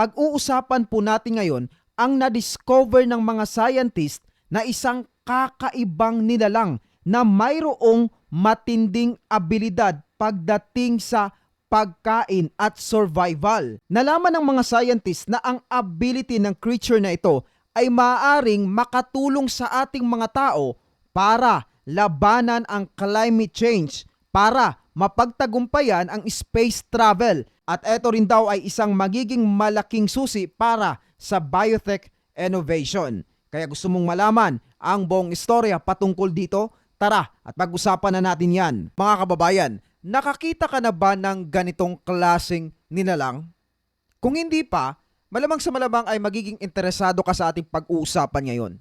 pag-uusapan po natin ngayon ang na-discover ng mga scientist na isang kakaibang nilalang na mayroong matinding abilidad pagdating sa pagkain at survival. Nalaman ng mga scientist na ang ability ng creature na ito ay maaaring makatulong sa ating mga tao para labanan ang climate change, para mapagtagumpayan ang space travel at ito rin daw ay isang magiging malaking susi para sa biotech innovation. Kaya gusto mong malaman ang buong istorya patungkol dito? Tara at pag-usapan na natin yan. Mga kababayan, nakakita ka na ba ng ganitong klaseng nilalang? Kung hindi pa, malamang sa malamang ay magiging interesado ka sa ating pag-uusapan ngayon.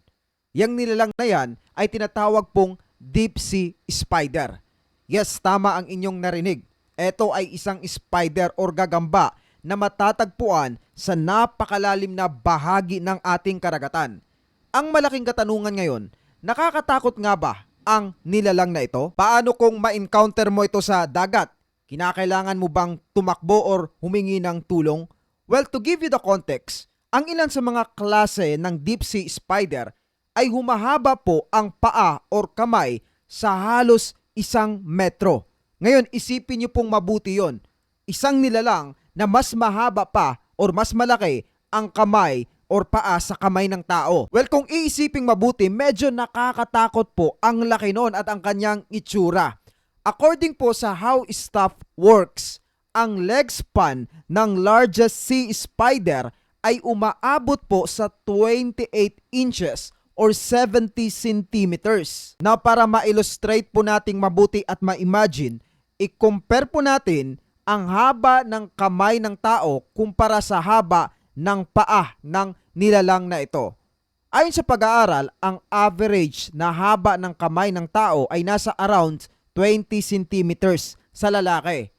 Yang nilalang na yan ay tinatawag pong deep sea spider. Yes, tama ang inyong narinig. Ito ay isang spider or gagamba na matatagpuan sa napakalalim na bahagi ng ating karagatan. Ang malaking katanungan ngayon, nakakatakot nga ba ang nilalang na ito? Paano kung ma-encounter mo ito sa dagat? Kinakailangan mo bang tumakbo or humingi ng tulong? Well, to give you the context, ang ilan sa mga klase ng deep sea spider ay humahaba po ang paa or kamay sa halos isang metro. Ngayon, isipin niyo pong mabuti yon. Isang nilalang na mas mahaba pa or mas malaki ang kamay or paa sa kamay ng tao. Well, kung iisiping mabuti, medyo nakakatakot po ang laki nun at ang kanyang itsura. According po sa How Stuff Works, ang leg span ng largest sea spider ay umaabot po sa 28 inches or 70 centimeters. Na para ma-illustrate po nating mabuti at ma-imagine, i-compare po natin ang haba ng kamay ng tao kumpara sa haba ng paa ng nilalang na ito. Ayon sa pag-aaral, ang average na haba ng kamay ng tao ay nasa around 20 centimeters sa lalaki.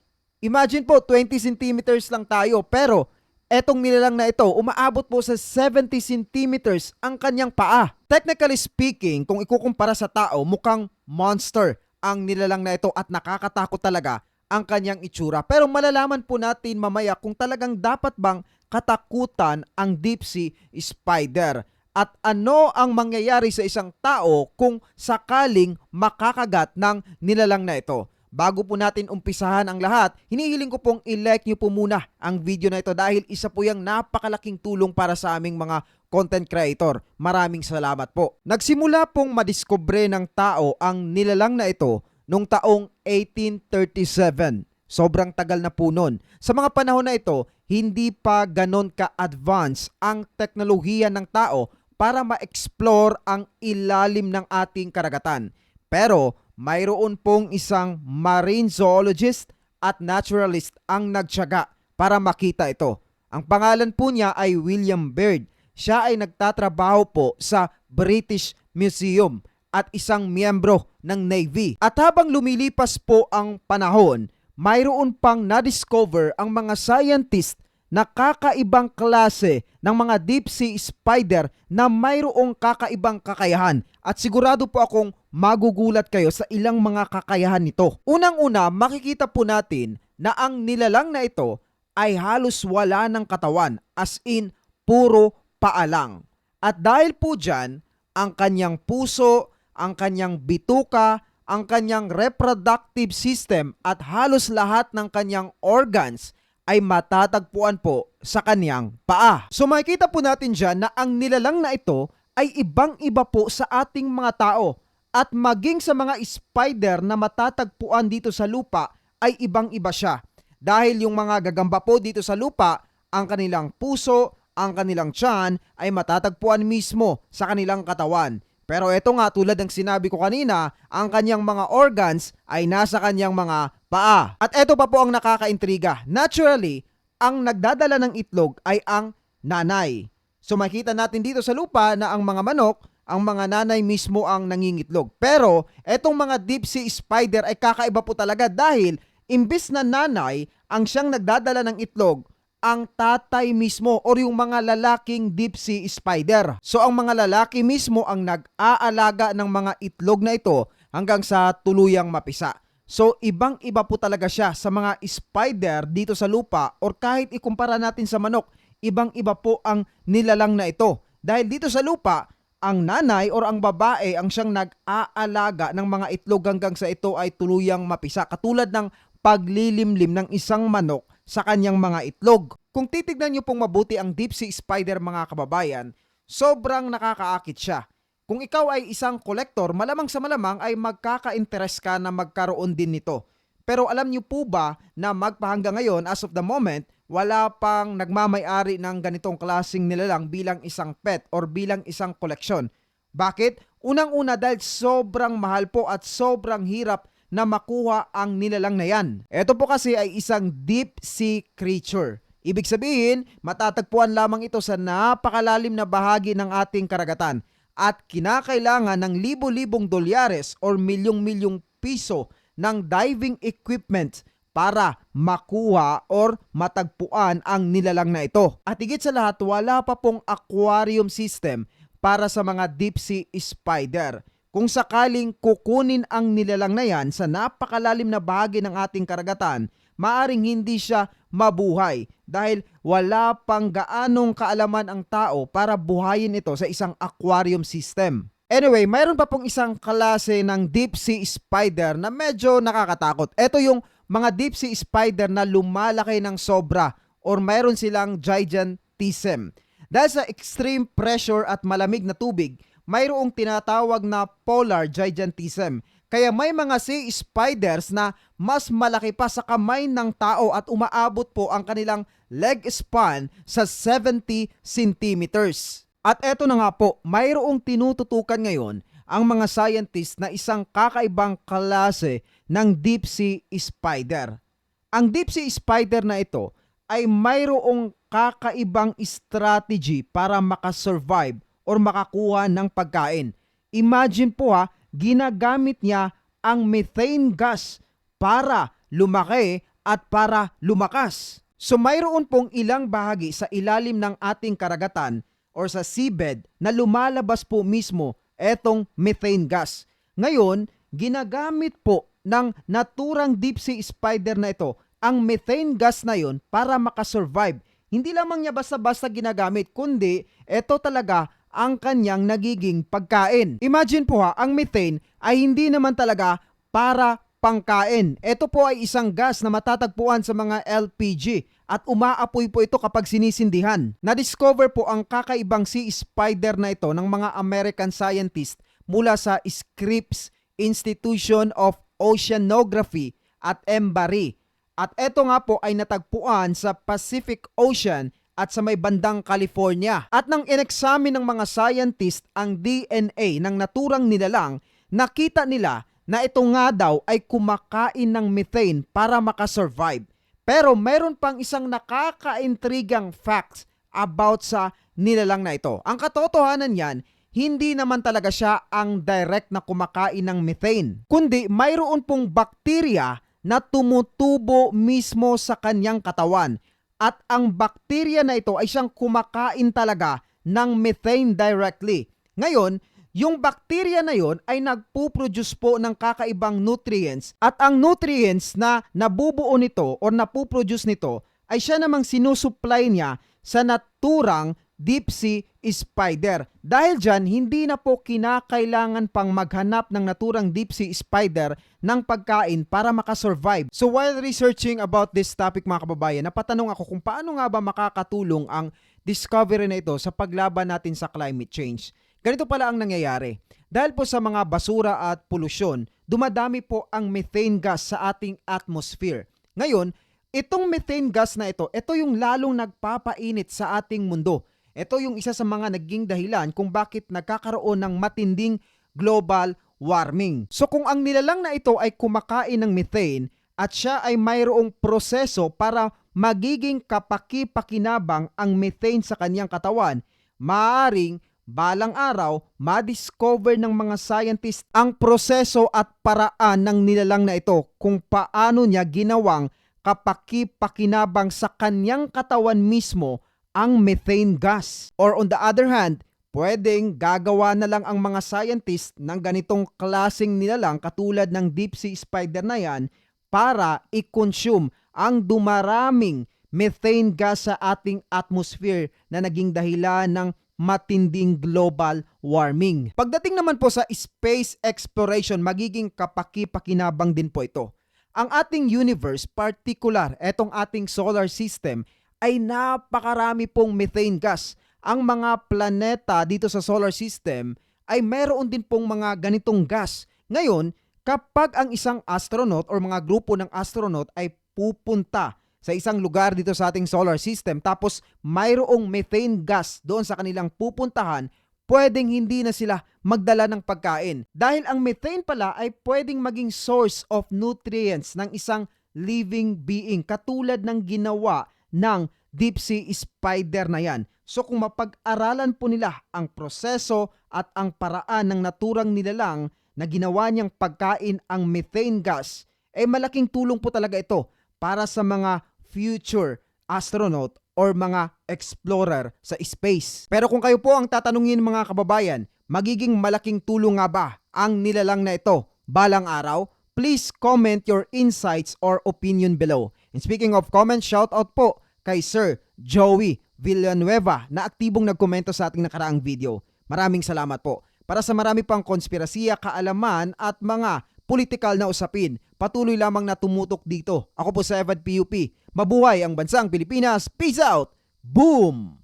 Imagine po, 20 centimeters lang tayo pero etong nilalang na ito, umaabot po sa 70 centimeters ang kanyang paa. Technically speaking, kung ikukumpara sa tao, mukhang monster ang nilalang na ito at nakakatakot talaga ang kanyang itsura. Pero malalaman po natin mamaya kung talagang dapat bang katakutan ang deep sea spider at ano ang mangyayari sa isang tao kung sakaling makakagat ng nilalang na ito. Bago po natin umpisahan ang lahat, hinihiling ko pong i-like nyo po muna ang video na ito dahil isa po yung napakalaking tulong para sa aming mga content creator. Maraming salamat po. Nagsimula pong madiskubre ng tao ang nilalang na ito noong taong 1837. Sobrang tagal na po noon. Sa mga panahon na ito, hindi pa ganon ka-advance ang teknolohiya ng tao para ma-explore ang ilalim ng ating karagatan. Pero mayroon pong isang marine zoologist at naturalist ang nagtyaga para makita ito. Ang pangalan po niya ay William Byrd. Siya ay nagtatrabaho po sa British Museum at isang miyembro ng Navy. At habang lumilipas po ang panahon, mayroon pang na-discover ang mga scientist na kakaibang klase ng mga deep sea spider na mayroong kakaibang kakayahan at sigurado po akong magugulat kayo sa ilang mga kakayahan nito. Unang-una, makikita po natin na ang nilalang na ito ay halos wala ng katawan as in puro paalang. At dahil po dyan, ang kanyang puso, ang kanyang bituka, ang kanyang reproductive system at halos lahat ng kanyang organs ay matatagpuan po sa kanyang paa. So makikita po natin dyan na ang nilalang na ito ay ibang-iba po sa ating mga tao at maging sa mga spider na matatagpuan dito sa lupa ay ibang-iba siya. Dahil yung mga gagamba po dito sa lupa, ang kanilang puso, ang kanilang tiyan ay matatagpuan mismo sa kanilang katawan. Pero ito nga tulad ng sinabi ko kanina, ang kanyang mga organs ay nasa kanyang mga paa. At ito pa po ang nakakaintriga. Naturally, ang nagdadala ng itlog ay ang nanay. So makita natin dito sa lupa na ang mga manok, ang mga nanay mismo ang nangingitlog. Pero etong mga deep sea spider ay kakaiba po talaga dahil imbis na nanay ang siyang nagdadala ng itlog, ang tatay mismo or yung mga lalaking deep sea spider. So ang mga lalaki mismo ang nag-aalaga ng mga itlog na ito hanggang sa tuluyang mapisa. So ibang-iba po talaga siya sa mga spider dito sa lupa or kahit ikumpara natin sa manok, ibang-iba po ang nilalang na ito. Dahil dito sa lupa, ang nanay or ang babae ang siyang nag-aalaga ng mga itlog hanggang sa ito ay tuluyang mapisa. Katulad ng paglilimlim ng isang manok sa kanyang mga itlog. Kung titignan niyo pong mabuti ang deep sea spider mga kababayan, sobrang nakakaakit siya. Kung ikaw ay isang kolektor, malamang sa malamang ay magkaka-interest ka na magkaroon din nito. Pero alam niyo po ba na magpahanggang ngayon, as of the moment, wala pang nagmamay-ari ng ganitong klasing nilalang bilang isang pet or bilang isang koleksyon. Bakit? Unang-una dahil sobrang mahal po at sobrang hirap na makuha ang nilalang na yan. Ito po kasi ay isang deep sea creature. Ibig sabihin, matatagpuan lamang ito sa napakalalim na bahagi ng ating karagatan at kinakailangan ng libo-libong dolyares or milyong-milyong piso ng diving equipment para makuha or matagpuan ang nilalang na ito. At higit sa lahat, wala pa pong aquarium system para sa mga deep sea spider. Kung sakaling kukunin ang nilalang na yan sa napakalalim na bahagi ng ating karagatan, maaring hindi siya mabuhay dahil wala pang gaanong kaalaman ang tao para buhayin ito sa isang aquarium system. Anyway, mayroon pa pong isang klase ng deep sea spider na medyo nakakatakot. Ito yung mga deep sea spider na lumalaki ng sobra or mayroon silang gigantism. Dahil sa extreme pressure at malamig na tubig, mayroong tinatawag na polar gigantism. Kaya may mga sea spiders na mas malaki pa sa kamay ng tao at umaabot po ang kanilang leg span sa 70 centimeters. At eto na nga po, mayroong tinututukan ngayon ang mga scientist na isang kakaibang klase ng deep sea spider. Ang deep sea spider na ito ay mayroong kakaibang strategy para makasurvive or makakuha ng pagkain. Imagine po ha, ginagamit niya ang methane gas para lumaki at para lumakas. So mayroon pong ilang bahagi sa ilalim ng ating karagatan or sa seabed na lumalabas po mismo etong methane gas. Ngayon, ginagamit po ng naturang deep sea spider na ito ang methane gas na yon para makasurvive. Hindi lamang niya basta-basta ginagamit, kundi ito talaga ang kanyang nagiging pagkain. Imagine po ha, ang methane ay hindi naman talaga para pangkain. Ito po ay isang gas na matatagpuan sa mga LPG at umaapoy po ito kapag sinisindihan. Na-discover po ang kakaibang sea spider na ito ng mga American scientist mula sa Scripps Institution of Oceanography at MBARI. At ito nga po ay natagpuan sa Pacific Ocean at sa may bandang California. At nang ineksamin ng mga scientist ang DNA ng naturang nilalang, nakita nila na ito nga daw ay kumakain ng methane para makasurvive. Pero meron pang isang nakakaintrigang facts about sa nilalang na ito. Ang katotohanan yan, hindi naman talaga siya ang direct na kumakain ng methane, kundi mayroon pong bakterya na tumutubo mismo sa kanyang katawan at ang bakterya na ito ay siyang kumakain talaga ng methane directly. Ngayon, yung bakterya na yon ay nagpuproduce po ng kakaibang nutrients at ang nutrients na nabubuo nito or napuproduce nito ay siya namang sinusupply niya sa naturang deep sea spider. Dahil dyan, hindi na po kinakailangan pang maghanap ng naturang deep sea spider ng pagkain para makasurvive. So while researching about this topic mga kababayan, napatanong ako kung paano nga ba makakatulong ang discovery na ito sa paglaban natin sa climate change. Ganito pala ang nangyayari. Dahil po sa mga basura at polusyon, dumadami po ang methane gas sa ating atmosphere. Ngayon, itong methane gas na ito, ito yung lalong nagpapainit sa ating mundo. Ito yung isa sa mga naging dahilan kung bakit nagkakaroon ng matinding global warming. So kung ang nilalang na ito ay kumakain ng methane at siya ay mayroong proseso para magiging kapaki-pakinabang ang methane sa kanyang katawan, maaring balang araw ma-discover ng mga scientist ang proseso at paraan ng nilalang na ito kung paano niya ginawang kapaki-pakinabang sa kanyang katawan mismo ang methane gas. Or on the other hand, pwedeng gagawa na lang ang mga scientist ng ganitong klasing nilalang katulad ng deep sea spider na yan para i-consume ang dumaraming methane gas sa ating atmosphere na naging dahilan ng matinding global warming. Pagdating naman po sa space exploration, magiging kapaki-pakinabang din po ito. Ang ating universe, particular, etong ating solar system, ay napakarami pong methane gas. Ang mga planeta dito sa solar system ay meron din pong mga ganitong gas. Ngayon, kapag ang isang astronaut or mga grupo ng astronaut ay pupunta sa isang lugar dito sa ating solar system tapos mayroong methane gas doon sa kanilang pupuntahan, pwedeng hindi na sila magdala ng pagkain. Dahil ang methane pala ay pwedeng maging source of nutrients ng isang living being katulad ng ginawa ng deep sea spider na yan. So kung mapag-aralan po nila ang proseso at ang paraan ng naturang nilalang na ginawa niyang pagkain ang methane gas, eh malaking tulong po talaga ito para sa mga future astronaut or mga explorer sa space. Pero kung kayo po ang tatanungin mga kababayan, magiging malaking tulong nga ba ang nilalang na ito balang araw? Please comment your insights or opinion below. And speaking of comments, shout out po kay Sir Joey Villanueva na aktibong nagkomento sa ating nakaraang video. Maraming salamat po. Para sa marami pang konspirasiya, kaalaman at mga politikal na usapin, patuloy lamang na tumutok dito. Ako po sa Evad PUP. Mabuhay ang bansang Pilipinas. Peace out! Boom!